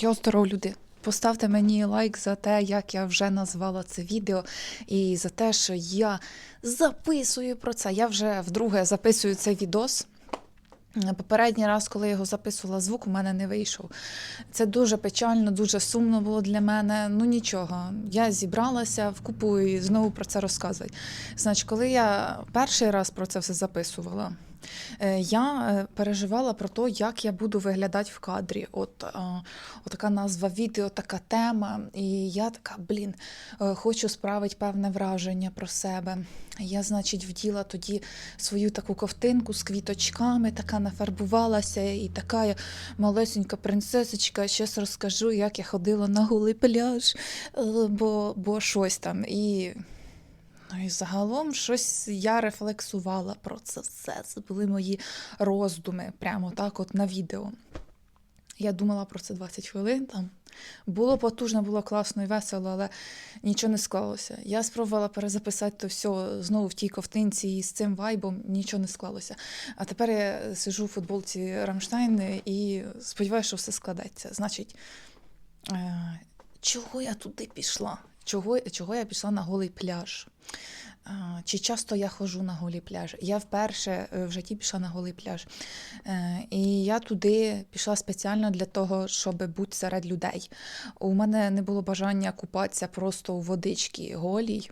Йо, здоров, люди. Поставте мені лайк за те, як я вже назвала це відео, і за те, що я записую про це. Я вже вдруге записую цей відос. Попередній раз, коли я його записувала, звук у мене не вийшов. Це дуже печально, дуже сумно було для мене. Ну нічого. Я зібралася в купу і знову про це розказувати. Значить, коли я перший раз про це все записувала, я е, переживала про те, як я буду виглядати в кадрі. От, е, така назва відео, така тема. І я така, блін, е, хочу справити певне враження про себе. Я, значить, вділа тоді свою таку ковтинку з квіточками, така нафарбувалася, і така малесенька принцесочка. Щас розкажу, як я ходила на голий пляж, е, бо, бо щось там. І Ну і загалом щось я рефлексувала про це все. Це були мої роздуми, прямо так, от на відео. Я думала про це 20 хвилин там. Було потужно, було класно і весело, але нічого не склалося. Я спробувала перезаписати то все знову в тій ковтинці і з цим вайбом нічого не склалося. А тепер я сижу в футболці Рамштайн і сподіваюся, що все складеться. Значить, е, чого я туди пішла? Чого, чого я пішла на голий пляж? Чи часто я ходжу на голий пляж? Я вперше е, в житті пішла на голий пляж. Е, І я туди пішла спеціально для того, щоб бути серед людей. У мене не було бажання купатися просто у водички голій.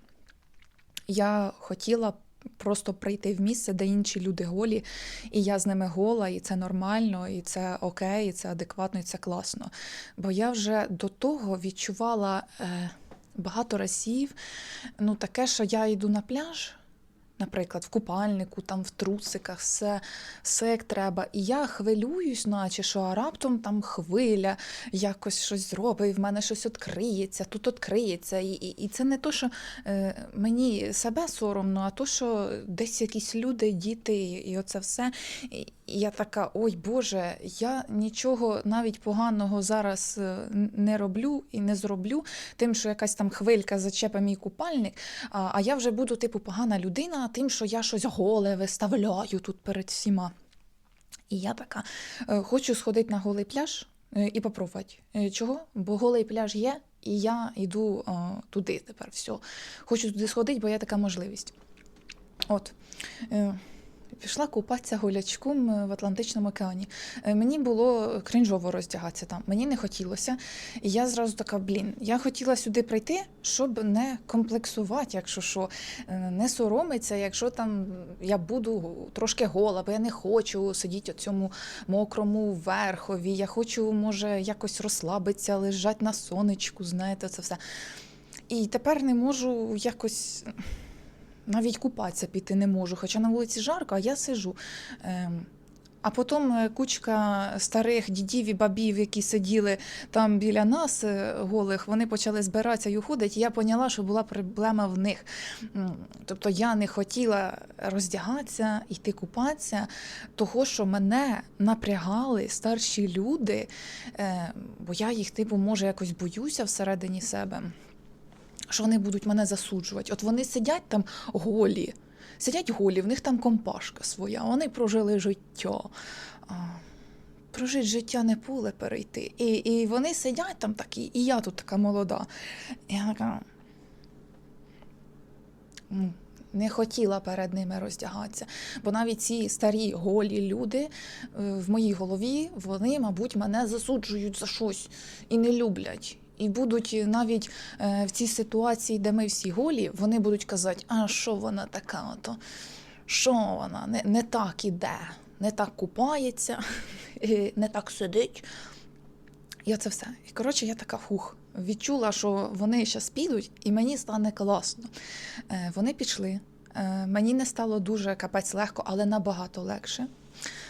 Я хотіла просто прийти в місце, де інші люди голі, і я з ними гола, і це нормально, і це окей, і це адекватно, і це класно. Бо я вже до того відчувала. Е, багато разів. Ну, таке, що я йду на пляж, наприклад, в купальнику, там в трусиках, все, все як треба. І я хвилююсь, наче що а раптом там хвиля, якось щось зробить, і в мене щось відкриється, тут відкриється. І, і, і це не то, що е, мені себе соромно, а то, що десь якісь люди, діти, і оце все. І, я така, ой Боже, я нічого навіть поганого зараз е, не роблю і не зроблю, тим, що якась там хвилька зачепить мій купальник, а, а я вже буду, типу, погана людина, тим, що я щось голе виставляю тут перед всіма. І я така, е, хочу сходити на голий пляж е, і попробувати. Чого? Бо голий пляж є, і я йду е, туди тепер. все. Хочу туди сходити, бо є така можливість. От. Пішла купатися гулячком е, в Атлантичному океані. Е, Мені було крінжово роздягатися там. Мені не хотілося. І я зразу така, блін, я хотіла сюди прийти, щоб не комплексувати, якщо що, е, не соромитися, якщо там я буду трошки гола, бо я не хочу сидіти у цьому мокрому верхові. Я хочу, може, якось розслабитися, лежати на сонечку, знаєте, це все. І тепер не можу якось. Навіть купатися піти не можу, хоча на вулиці жарко, а я сижу. Ем, а потім е, кучка старих дідів і бабів, які сиділи там біля нас е, голих, вони почали збиратися і уходити. Я поняла, що була проблема в них. Тобто я не хотіла роздягатися, йти купатися, того, що мене напрягали старші люди, е, бо я їх, типу, може, якось боюся всередині себе що вони будуть мене засуджувати. От вони сидять там голі, сидять голі, в них там компашка своя, вони прожили життя. А, Прожити життя не поле перейти. І, і вони сидять там такі, і я тут така молода. Я така. Не хотіла перед ними роздягатися. Бо навіть ці старі голі люди е, в моїй голові, вони, мабуть, мене засуджують за щось і не люблять. І будуть навіть е, в цій ситуації, де ми всі голі, вони будуть казати, а що вона така, ото, що вона не, не так іде, не так купається, не так сидить. Я це все. І коротше, я така фух. Відчула, що вони зараз підуть, і мені стане класно. Е, Вони пішли. Е, Мені не стало дуже капець легко, але набагато легше.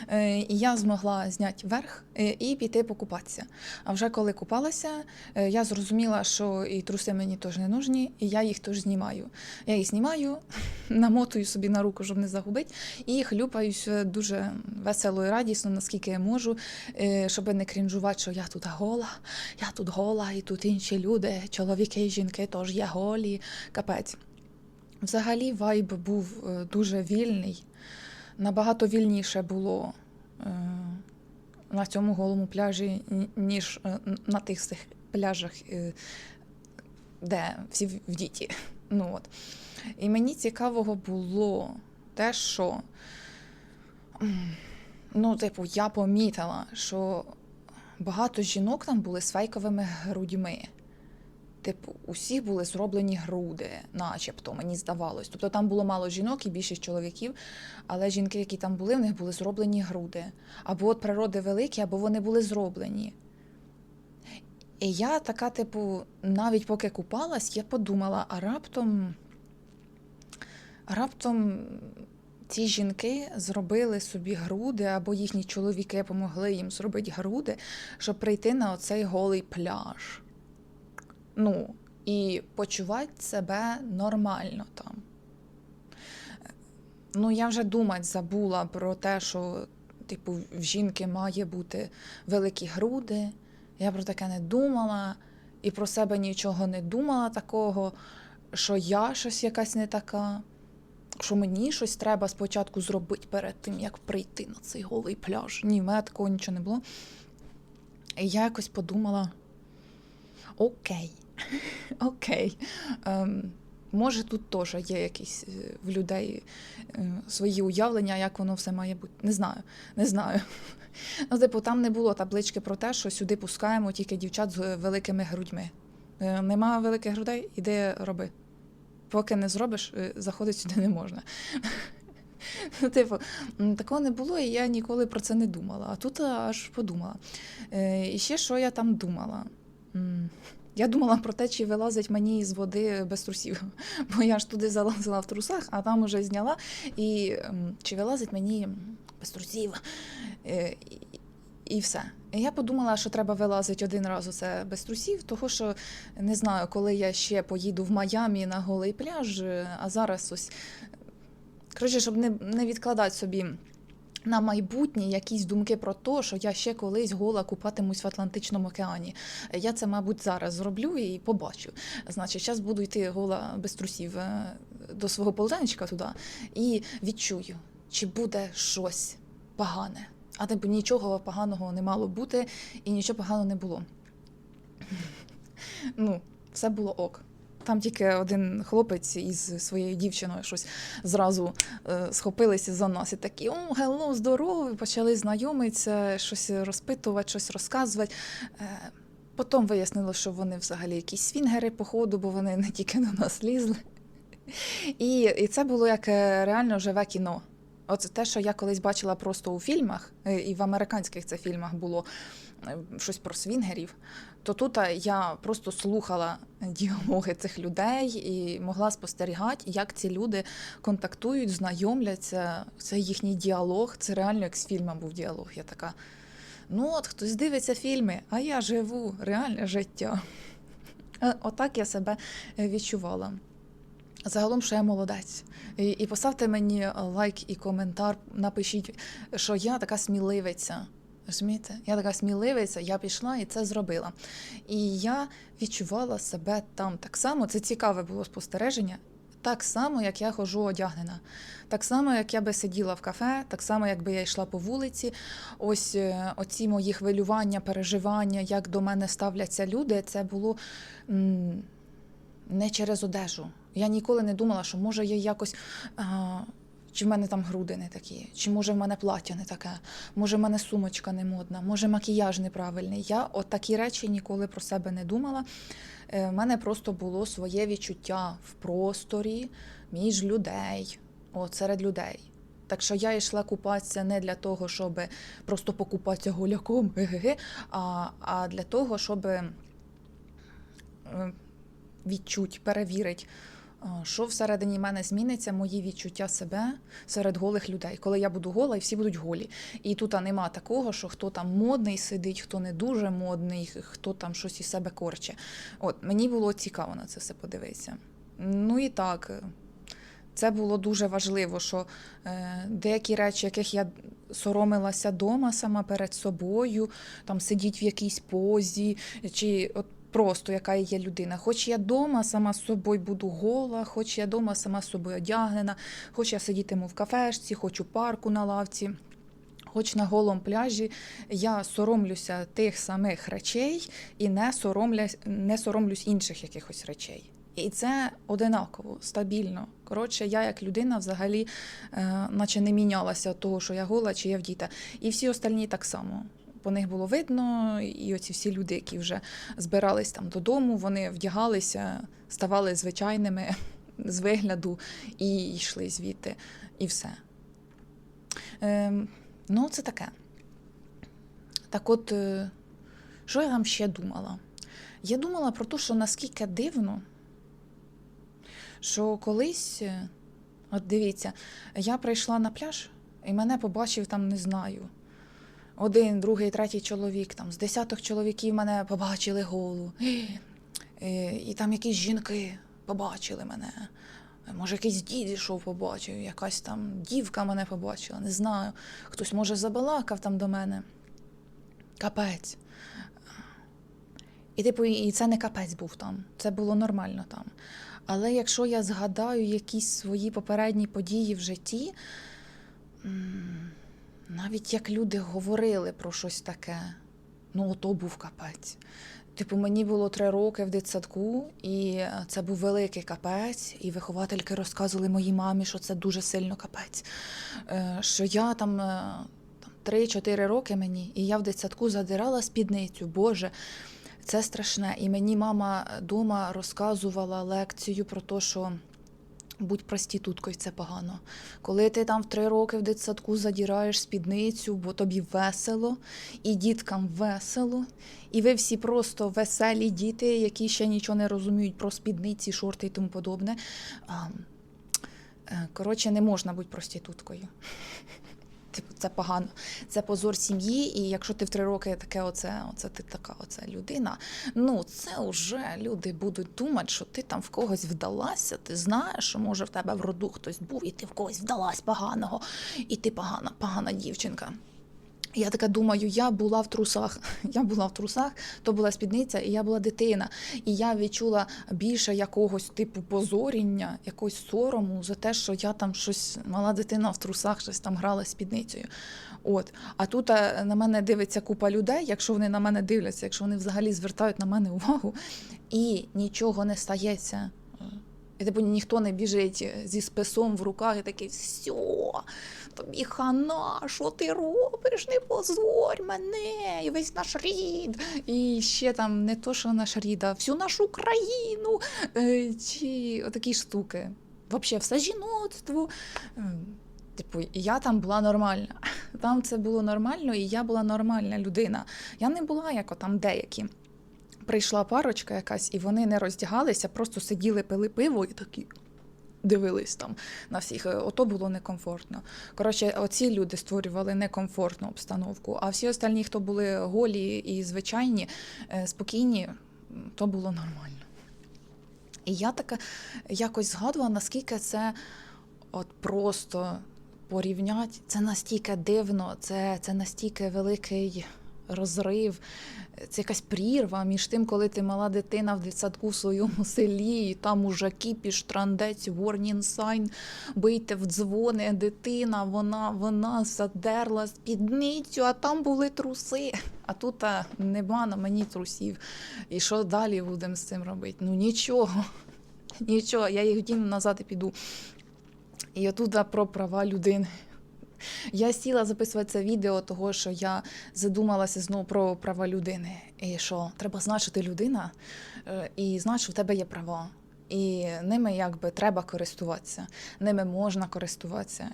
Е, І я змогла зняти верх е, і піти покупатися. А вже коли купалася, е, я зрозуміла, що і труси мені теж не нужні, і я їх теж знімаю. Я їх знімаю, намотую собі на руку, щоб не загубити, і хлюпаюся дуже весело і радісно, наскільки я можу, щоб не крінжувати, що я тут гола, я тут гола, і тут інші люди, чоловіки і жінки теж є голі. Капець. Взагалі вайб був дуже вільний, набагато вільніше було е, на цьому голому пляжі, ніж е, на тих всіх пляжах, е, де всі в- діті. Ну, от. І мені цікавого було те, що ну, типу, я помітила, що багато жінок там були з фейковими грудьми. Типу, усіх були зроблені груди, начебто, мені здавалось. Тобто там було мало жінок і більшість чоловіків, але жінки, які там були, в них були зроблені груди. Або от природи великі, або вони були зроблені. І я така, типу, навіть поки купалась, я подумала, а раптом, раптом ці жінки зробили собі груди, або їхні чоловіки допомогли їм зробити груди, щоб прийти на оцей голий пляж. Ну, і почувати себе нормально там. Ну, я вже думати забула про те, що, типу, в жінки має бути великі груди. Я про таке не думала, і про себе нічого не думала такого, що я щось якась не така, що мені щось треба спочатку зробити перед тим, як прийти на цей голий пляж. Ні, в мене такого нічого не було. І я якось подумала: окей, окей. Ем, може, тут теж є якісь е, в людей е, свої уявлення, як воно все має бути. Не знаю, не знаю. Ну, типу, там не було таблички про те, що сюди пускаємо тільки дівчат з е, великими грудьми. Нема великих грудей, іди роби. Поки не зробиш, заходити сюди не можна. Ну, Типу, такого не було, і я ніколи про це не думала. А тут аж подумала. І ще що я там думала? Я думала про те, чи вилазить мені з води без трусів. Бо я ж туди залазила в трусах, а там уже зняла. І чи вилазить мені без трусів. Е, І, і все. Я подумала, що треба вилазити один раз оце без трусів, того що не знаю, коли я ще поїду в Майамі на голий пляж, е, а зараз ось. Коротше, щоб не, не відкладати собі на майбутнє якісь думки про те, що я ще колись гола купатимусь в Атлантичному океані. Я це, мабуть, зараз зроблю і побачу. Значить, зараз буду йти гола без трусів е, до свого полотенечка туди і відчую, чи буде щось погане. А типу нічого поганого не мало бути, і нічого поганого не було. Ну, все було ок. Там тільки один хлопець із своєю дівчиною щось зразу е, схопилися за нас і такі: о, гело, здорові, почали знайомитися, щось розпитувати, щось розказувати. Е, потім вияснило, що вони взагалі якісь свінгери, походу, бо вони не тільки до нас лізли. І, і це було як е, реально живе кіно. Оце те, що я колись бачила просто у фільмах, е, і в американських це фільмах було е, щось про свінгерів, то тут я просто слухала діалоги цих людей і могла спостерігати, як ці люди контактують, знайомляться. Це їхній діалог, це реально як з фільму був діалог. Я така. Ну от хтось дивиться фільми, а я живу реальне життя. Е, Отак я себе е, відчувала. Загалом, що я молодець. І, і поставте мені лайк і коментар, напишіть, що я така сміливиця. Розумієте? Я така сміливиця, я пішла і це зробила. І я відчувала себе там так само. Це цікаве було спостереження. Так само, як я ходжу одягнена. Так само, як я би сиділа в кафе, так само, якби я йшла по вулиці. Ось е, оці мої хвилювання, переживання, як до мене ставляться люди, це було м, не через одежу. Я ніколи не думала, що може я якось. А, чи в мене там груди не такі, чи може в мене плаття не таке, може в мене сумочка не модна, може макіяж неправильний. Я от такі речі ніколи про себе не думала. Е, В мене просто було своє відчуття в просторі між людей, от серед людей. Так що я йшла купатися не для того, щоб просто покупатися голяком, а, а для того, щоб е, відчуть, перевірить, що всередині мене зміниться, мої відчуття себе серед голих людей. Коли я буду гола, і всі будуть голі. І тут нема такого, що хто там модний сидить, хто не дуже модний, хто там щось із себе корче. От мені було цікаво на це все подивитися. Ну і так. Це було дуже важливо, що е, деякі речі, яких я соромилася дома сама перед собою, там сидіть в якійсь позі, чи от просто яка є людина. Хоч я дома сама з собою буду гола, хоч я дома сама з собою одягнена, хоч я сидітиму в кафешці, хоч у парку на лавці. Хоч на голому пляжі я соромлюся тих самих речей і не соромлюсь, не соромлюсь інших якихось речей. І це одинаково, стабільно. Коротше, я як людина взагалі е, наче не мінялася від того, що я гола чи я вдіта. І всі остальні так само. По них було видно, і оці всі люди, які вже збирались там додому, вони вдягалися, ставали звичайними з вигляду і йшли звідти, і все. Ем, ну, це таке. Так от, е, що я там ще думала? Я думала про те, що наскільки дивно, що колись, е, от дивіться, я прийшла на пляж, і мене побачив там, не знаю. Один, другий, третій чоловік, там з десяток чоловіків мене побачили голу. І там якісь жінки побачили мене. Може, якийсь дід ішов побачив, якась там дівка мене побачила, не знаю. Хтось, може, забалакав там до мене. Капець. І, типу, і це не капець був там, це було нормально там. Але якщо я згадаю якісь свої попередні події в житті, навіть як люди говорили про щось таке, ну ото був капець. Типу, мені було три роки в дитсадку, і це був великий капець, і виховательки розказували моїй мамі, що це дуже сильно капець. Е, Що я там, е, там 3-4 роки мені, і я в дитсадку задирала спідницю. Боже, це страшне. І мені мама вдома розказувала лекцію про те, що. Будь проституткою, це погано. Коли ти там в три роки в дитсадку задіраєш спідницю, бо тобі весело, і діткам весело, і ви всі просто веселі діти, які ще нічого не розуміють про спідниці, шорти і тому подобне. Е, Коротше, не можна бути проституткою. Це погано. Це позор сім'ї, і якщо ти в три роки таке, оце, оце ти така оце людина, ну це вже люди будуть думати, що ти там в когось вдалася. Ти знаєш, що може в тебе в роду хтось був, і ти в когось вдалась поганого, і ти погана, погана дівчинка. Я така думаю, я була в трусах. Я була в трусах, то була спідниця, і я була дитина. І я відчула більше якогось типу позоріння, якогось сорому за те, що я там щось мала дитина в трусах, щось там грала спідницею. От. А тут е, на мене дивиться купа людей, якщо вони на мене дивляться, якщо вони взагалі звертають на мене увагу, і нічого не стається. І типу ніхто не біжить зі списом в руках і такий все, тобі хана, що ти робиш? Не позорь мене, і весь наш рід. І ще там не то, що наш рід, а всю нашу країну. Е, Чи отакі штуки. Взагалі, все жіноцтво. Е, Типу, я там була нормальна. Там це було нормально, і я була нормальна людина. Я не була як там деякі. Прийшла парочка якась, і вони не роздягалися, просто сиділи, пили пиво і такі дивились там на всіх. Е, Ото було некомфортно. Коротше, оці люди створювали некомфортну обстановку, а всі остальні, хто були голі і звичайні, е, спокійні, то було нормально. І я така якось згадувала, наскільки це от просто порівнять, це настільки дивно, це, це настільки великий розрив, це якась прірва між тим, коли ти мала дитина в дитсадку в своєму селі, і там уже кіпіш, трандець, warning sign, бийте в дзвони, дитина, вона, вона задерла спідницю, а там були труси. А тут а, нема на мені трусів. І що далі будемо з цим робити? Ну нічого. Нічого, я їх дім назад і піду. І отут про права людини. Я сіла записувати це відео, того що я задумалася знову про права людини. І що треба знати, що ти людина, е, і знати, що в тебе є права. І ними якби треба користуватися, ними можна користуватися.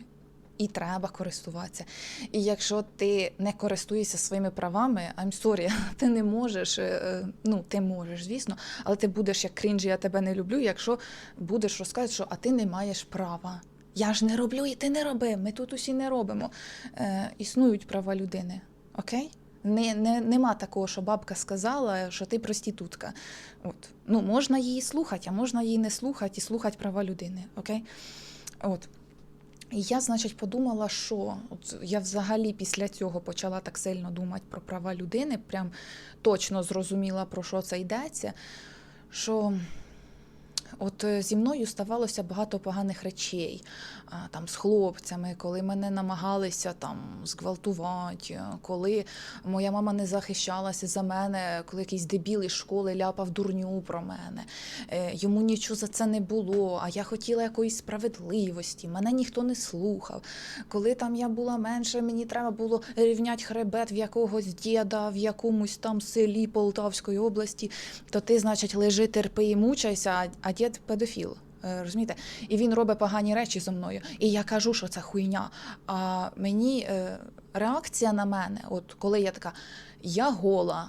І треба користуватися. І якщо ти не користуєшся своїми правами, I'm sorry, ти не можеш, е, ну ти можеш, звісно, але ти будеш як крінж, я тебе не люблю, якщо будеш розказувати, що а ти не маєш права. Я ж не роблю, і ти не роби. Ми тут усі не робимо. Е, існують права людини. Окей? Не, не, нема такого, що бабка сказала, що ти проститутка. От. Ну, можна її слухати, а можна її не слухати і слухати права людини. Окей? От. І я, значить, подумала, що от я взагалі після цього почала так сильно думати про права людини, прям точно зрозуміла, про що це йдеться. Що от е, зі мною ставалося багато поганих речей, там з хлопцями, коли мене намагалися там зґвалтувати, е, коли моя мама не захищалася за мене, коли якийсь дебіл із школи ляпав дурню про мене. Е, Йому нічого за це не було, а я хотіла якоїсь справедливості, мене ніхто не слухав. Коли там я була менше, мені треба було рівняти хребет в якогось діда в якомусь там селі Полтавської області, то ти, значить, лежи, терпи і мучайся, а, дід педофіл. Е, Розумієте? І він робить погані речі зі мною. І я кажу, що це хуйня. А мені е, реакція на мене, от коли я така, я гола,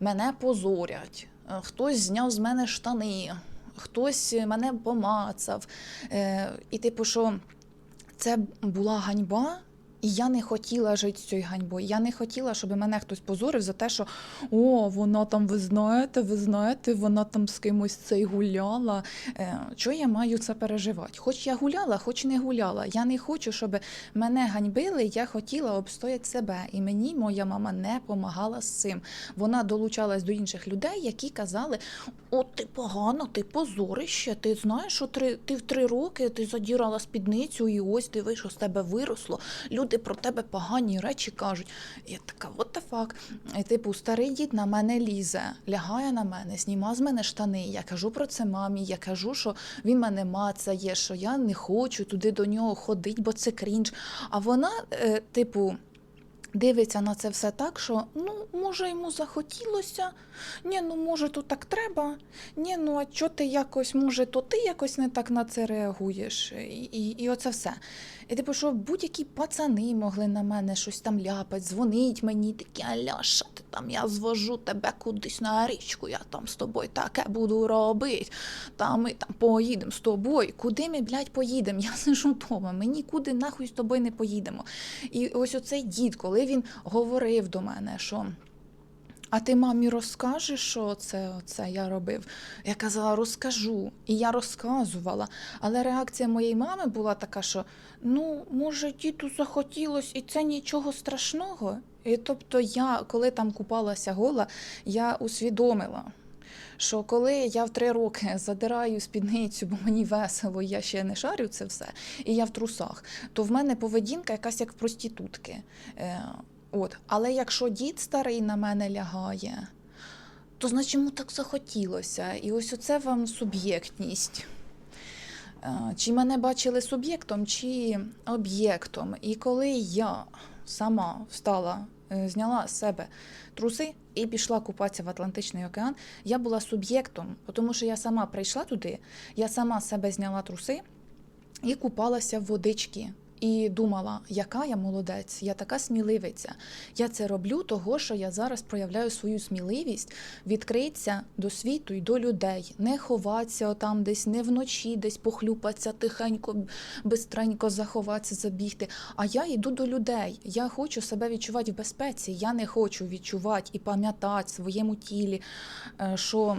мене позорять, е, хтось зняв з мене штани, хтось мене помацав. І типу, що це була ганьба. І я не хотіла жити з цією ганьбою. Я не хотіла, щоб мене хтось позорив за те, що о, вона там, ви знаєте, ви знаєте, вона там з кимось цей гуляла. Е, Чого я маю це переживати? Хоч я гуляла, хоч не гуляла. Я не хочу, щоб мене ганьбили. Я хотіла обстояти себе. І мені моя мама не допомагала з цим. Вона долучалась до інших людей, які казали: От ти погано, ти позорище, ти знаєш, що три, ти в три роки ти задірала спідницю, і ось диви, що з тебе виросло. Люди про тебе погані речі кажуть. Я така, what the fuck? І, типу, старий дід на мене лізе, лягає на мене, зніма з мене штани. Я кажу про це мамі, я кажу, що він мене мацає, що я не хочу туди до нього ходити, бо це крінж. А вона, е, типу. Дивиться на це все так, що ну, може, йому захотілося, ні, ну може, то так треба. Ні, ну а чого ти якось, може, то ти якось не так на це реагуєш, і, і, і оце все. І типу, що будь-які пацани могли на мене щось там ляпати, дзвонить мені, такі Аляша, ти там я звожу тебе кудись на річку, я там з тобою таке буду робити. Та ми там поїдемо з тобою. Куди ми, блядь, поїдемо? Я сижу вдома, ми нікуди нахуй з тобою не поїдемо. І ось оцей дід, коли він говорив до мене, що. А ти мамі розкажеш, що це, це я робив? Я казала, розкажу. І я розказувала. Але реакція моєї мами була така, що ну, може, діду захотілось, і це нічого страшного. І тобто, я, коли там купалася гола, я усвідомила. Що коли я в три роки задираю спідницю, бо мені весело, я ще не шарю це все, і я в трусах, то в мене поведінка якась як в проститутки. Е, От. Але якщо дід старий на мене лягає, то значить йому так захотілося. І ось оце вам суб'єктність. Е, Чи мене бачили суб'єктом, чи об'єктом. І коли я сама встала, зняла з себе труси і пішла купатися в Атлантичний океан, я була суб'єктом, тому що я сама прийшла туди, я сама з себе зняла труси і купалася в водички. І думала, яка я молодець, я така сміливиця. Я це роблю, того що я зараз проявляю свою сміливість відкритися до світу і до людей, не ховатися там десь, не вночі, десь похлюпатися тихенько, бистренько заховатися, забігти. А я йду до людей. Я хочу себе відчувати в безпеці. Я не хочу відчувати і пам'ятати своєму тілі, е, що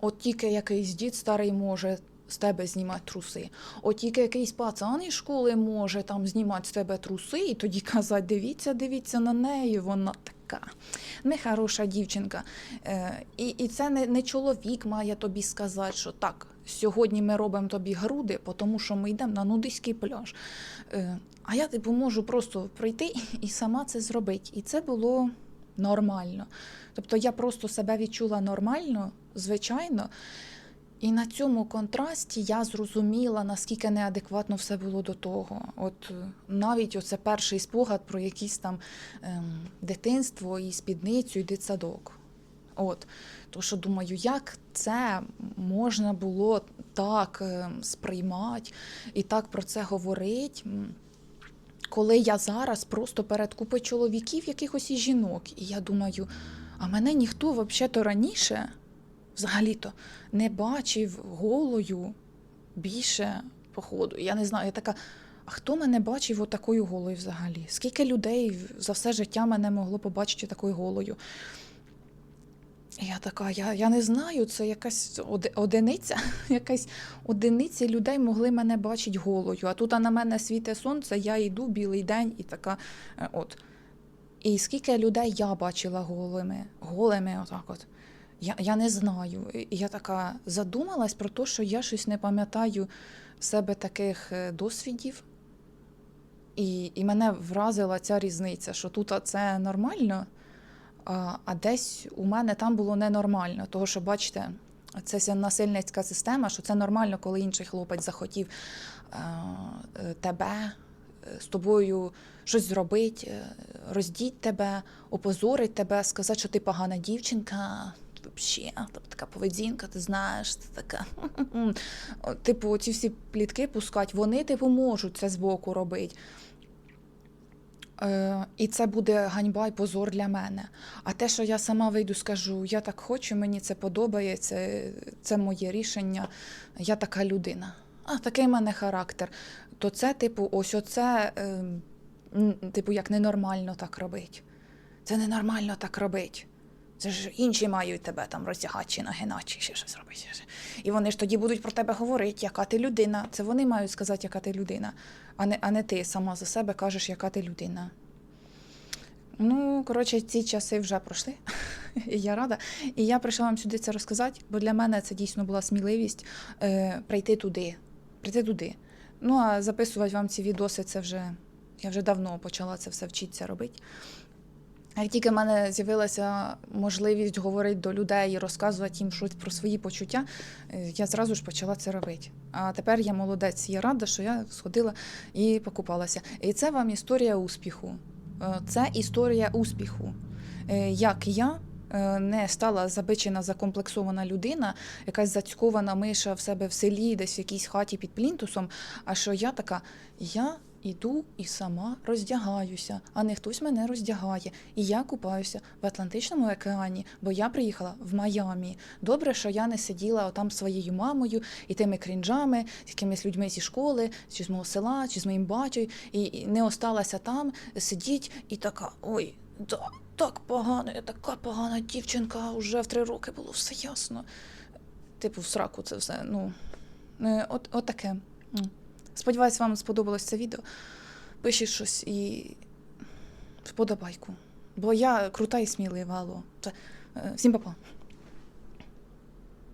от тільки якийсь дід старий може з тебе знімати труси. От тільки якийсь пацан із школи може там знімати з тебе труси, і тоді казати, дивіться, дивіться на неї, вона така нехороша дівчинка. Е, і, і це не, не чоловік має тобі сказати, що так, сьогодні ми робимо тобі груди, тому що ми йдемо на нудиський пляж. Е, а я типу можу просто прийти і сама це зробити. І це було нормально. Тобто я просто себе відчула нормально, звичайно. І на цьому контрасті я зрозуміла, наскільки неадекватно все було до того. От е, навіть оце перший спогад про якісь там ем, дитинство і спідницю, і дитсадок. От, то що думаю, як це можна було так ем, сприймати і так про це говорити, коли я зараз просто перед купою чоловіків, якихось і жінок. І я думаю, а мене ніхто взагалі-то раніше взагалі-то не бачив голою більше походу. Я не знаю, я така. А хто мене бачив отакою голою взагалі? Скільки людей за все життя мене могло побачити такою голою? Я така, я, я не знаю, це якась одиниця, якась одиниця людей могли мене бачити голою. А тут а на мене світе сонце, я йду білий день і така. е, от. І скільки людей я бачила голими, голими, отак от. Я, я не знаю. Я така задумалась про те, що я щось не пам'ятаю себе таких е, досвідів. І, і мене вразила ця різниця, що тут це нормально, а, а десь у мене там було ненормально. Того, що, бачите, це насильницька система, що це нормально, коли інший хлопець захотів е, тебе е, з тобою щось зробити, е, роздіть тебе, опозорить тебе, сказати, що ти погана дівчинка. Взагалі, така поведінка, ти знаєш, ти така. Типу, ці всі плітки пускать, вони типу можуть це збоку робити. Е, і це буде ганьба і позор для мене. А те, що я сама вийду, скажу, я так хочу, мені це подобається, це моє рішення, я така людина. А такий в мене характер. То це, типу, ось оце, е, типу, як ненормально так робить. Це ненормально так робить. Це ж інші мають тебе там роздягати чи ще щось робити. І вони ж тоді будуть про тебе говорити, яка ти людина. Це вони мають сказати, яка ти людина, а не, а не ти сама за себе кажеш, яка ти людина. Ну, коротше, ці часи вже пройшли. І я рада. І я прийшла вам сюди це розказати, бо для мене це дійсно була сміливість е, прийти туди. Прийти туди. Ну, а записувати вам ці відоси, це вже. Я вже давно почала це все вчитися робити. Як тільки в мене з'явилася можливість говорити до людей розказувати їм щось про свої почуття, е, я зразу ж почала це робити. А тепер я молодець, я рада, що я сходила і покупалася. І це вам історія успіху. Е, Це історія успіху. Е, Як я не стала забичена, закомплексована людина, якась зацькована миша в себе в селі, десь в якійсь хаті під плінтусом. А що я така, я іду і сама роздягаюся, а не хтось мене роздягає. І я купаюся в Атлантичному океані, бо я приїхала в Майамі. Добре, що я не сиділа отам своєю мамою і тими крінжами, з якимись людьми зі школи, чи з мого села, чи з моїм батьком, і, і не осталася там сидіть і така, ой, да, так погано, я така погана дівчинка, вже в три роки було все ясно. Типу, в сраку це все. Ну, е, от, от таке. Сподіваюсь, вам сподобалось це відео. Пишіть щось і вподобайку. Бо я крута і смілива. Алло. Е, Всім па-па.